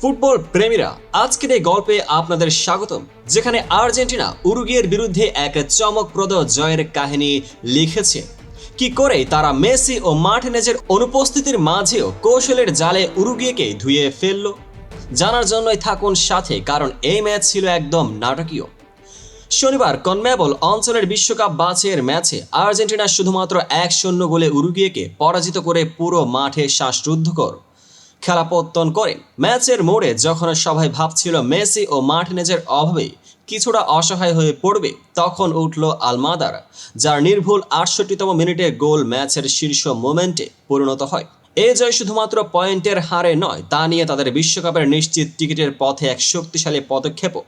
Football প্রেমীরা, আজকের এই গল্পে আপনাদের স্বাগতম, যেখানে আর্জেন্টিনা উরুগিয়ের বিরুদ্ধে এক চমকপ্রদ জয়ের কাহিনী লিখেছে। কি করে তারা মেসি ও মার্টিনেজের অনুপস্থিতির মাঝেও কৌশলের জালে উরুগিয়েকে ধুয়ে ফেলল? জানার জন্যই থাকুন সাথে, কারণ এই ম্যাচ ছিল একদম নাটকীয়। শনিবার কনমেবল অঞ্চলের বিশ্বকাপ বাছাইয়ের ম্যাচে আর্জেন্টিনা শুধুমাত্র এক শূন্য গোলে উরুগিয়েকে পরাজিত করে পুরো মাঠে শ্বাসরুদ্ধকর। খেলা পত্তন করেন ম্যাচের মোড়ে যখন সবাই ভাবছিল মেসি ও মার্টিনেজের অভাবে কিছুটা অসহায় হয়ে পড়বে, তখন উঠল আলমাদার, যার নির্ভুল আটষট্টিতম মিনিটে গোল ম্যাচের শীর্ষ মোমেন্টে পরিণত হয়। এই জয় শুধুমাত্র পয়েন্টের হারে নয়, তা নিয়ে তাদের বিশ্বকাপের নিশ্চিত টিকিটের পথে এক শক্তিশালী পদক্ষেপও।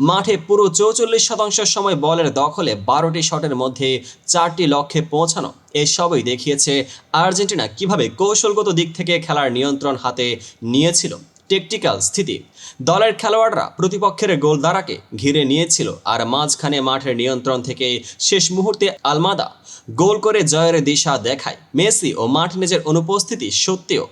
মাঠে পুরো চৌচল্লিশ শতাংশ সময় বলের দখলে বারোটি শটের মধ্যে চারটি লক্ষ্যে পৌঁছানো। এসবই দেখিয়েছে আর্জেন্টিনা। কীভাবে কৌশলগত দিক থেকে খেলার নিয়ন্ত্রণ হাতে নিয়েছিল? টেকটিক্যাল স্থিতি। দলের খেলোয়াড়রা প্রতিপক্ষের গোলদারাকে ঘিরে নিয়েছিল আর মাঝখানে মাঠের নিয়ন্ত্রণ থেকে শেষ মুহূর্তে আলমাদা গোল করে জয়ের দিশা দেখায়। মেসি ও মার্টিনেজের অনুপস্থিতি সত্ত্বেও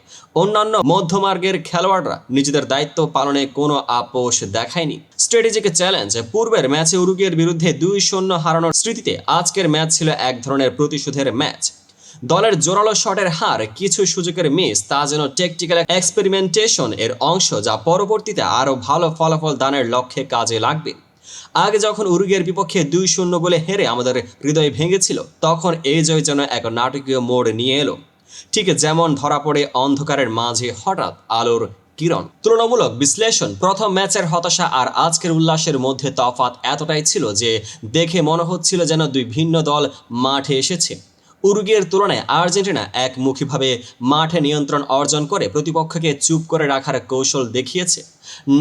অন্যান্য মধ্যমার্গের খেলোয়াড়রা নিজেদের দায়িত্ব পালনে কোনো আপোষ দেখায়নি। স্ট্র্যাটেজিক চ্যালেঞ্জ পূর্বের ম্যাচে উরুগের বিরুদ্ধে দুই শূন্য হারানোর স্মৃতিতে আজকের ম্যাচ ছিল এক ধরনের প্রতিশোধের ম্যাচ। দলের জোরালো শটের হার, কিছু সুযোগের মিস, তা যেন টেকটিক্যাল এক্সপেরিমেন্টেশন এর অংশ যা পরবর্তীতে আরও ভালো ফলাফল দানের লক্ষ্যে কাজে লাগবে। আগে যখন উরুগের বিপক্ষে দুই শূন্য গোলে হেরে আমাদের হৃদয় ভেঙেছিল, তখন এই জয় যেন এক নাটকীয় মোড় নিয়ে এলো। ঠিক যেমন ধরা পড়ে অন্ধকারের মাঝে হঠাৎ আলোর কিরণ। তুলনামূলক বিশ্লেষণ, প্রথম ম্যাচের হতাশা আর আজকের উল্লাসের মধ্যে তফাৎ এতটাই ছিল যে দেখে মনে হচ্ছিল যেন দুই ভিন্ন দল মাঠে এসেছে। উরুগের তুলনায় আর্জেন্টিনা একমুখীভাবে মাঠে নিয়ন্ত্রণ অর্জন করে প্রতিপক্ষকে চুপ করে রাখার কৌশল দেখিয়েছে।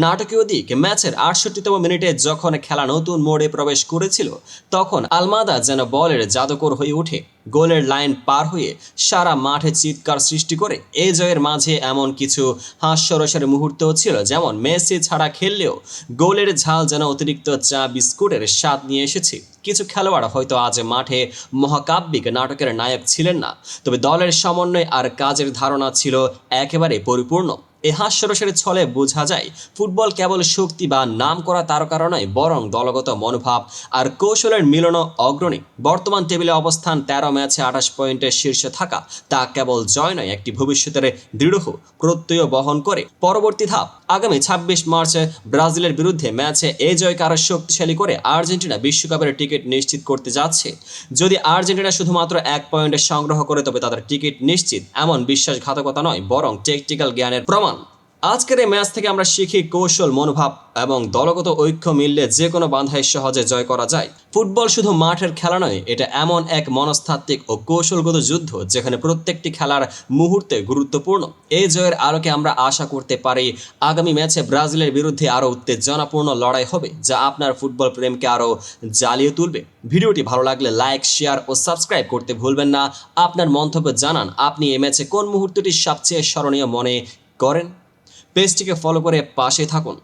নাটকীয় দিক, ম্যাচের আটষট্টিতম মিনিটে যখন খেলা নতুন মোড়ে প্রবেশ করেছিল, তখন আলমাদা যেন বলের জাদুকর হয়ে ওঠে। গোলের লাইন পার হয়ে সারা মাঠে চিৎকার সৃষ্টি করে এই জয়ের মাঝে এমন কিছু হাস্যরসের মুহূর্তও ছিল, যেমন মেসি ছাড়া খেললেও গোলের ঝাল যেন অতিরিক্ত চা বিস্কুটের স্বাদ নিয়ে এসেছে। কিছু খেলোয়াড় হয়তো আজ মাঠে মহাকাব্যিক নাটকের নায়ক ছিলেন না, তবে দলের সমন্বয় আর কাজের ধারণা ছিল একেবারে পরিপূর্ণ। এ হাস্যরসের ছলে বোঝা যায়, ফুটবল কেবল শক্তি বা নাম করা তারকার নয় বরং দলগত মনোভাব আর কৌশলের মিলনও অগ্রণী। বর্তমান টেবিলে অবস্থান তেরো ম্যাচে আঠাশ পয়েন্টের শীর্ষে থাকা তা কেবল জয় নয়, একটি ভবিষ্যতের দৃঢ় প্রত্যয় বহন করে। পরবর্তী ধাপ, আগামী ছাব্বিশ মার্চে ব্রাজিলের বিরুদ্ধে ম্যাচে এই জয়কে আরও শক্তিশালী করে আর্জেন্টিনা বিশ্বকাপের টিকিট নিশ্চিত করতে যাচ্ছে। যদি আর্জেন্টিনা শুধুমাত্র এক পয়েন্টে সংগ্রহ করে, তবে তাদের টিকিট নিশ্চিত এমন বিশ্বাসঘাতকতা নয়, বরং টেকটিক্যাল জ্ঞানের প্রমাণ। আজকের এই ম্যাচ থেকে আমরা শিখি কৌশল, মনোভাব এবং দলগত ঐক্য মিললে যে কোনো বাধায় সহজে জয় করা যায়। ফুটবল শুধু মাঠের খেলা নয়, এটা এমন এক মনস্তাত্ত্বিক ও কৌশলগত যুদ্ধ যেখানে প্রত্যেকটি খেলার মুহূর্তে গুরুত্বপূর্ণ। এই জয়ের আলোকে আমরা আশা করতে পারি আগামী ম্যাচে ব্রাজিলের বিরুদ্ধে আরও উত্তেজনাপূর্ণ লড়াই হবে, যা আপনার ফুটবল প্রেমকে আরও জ্বালিয়ে তুলবে। ভিডিওটি ভালো লাগলে লাইক, শেয়ার ও সাবস্ক্রাইব করতে ভুলবেন না। আপনার মন্তব্য জানান, আপনি এই ম্যাচে কোন মুহূর্তটি সবচেয়ে স্মরণীয় মনে করেন? পেজটিকে ফলো করে পাশে থাকুন।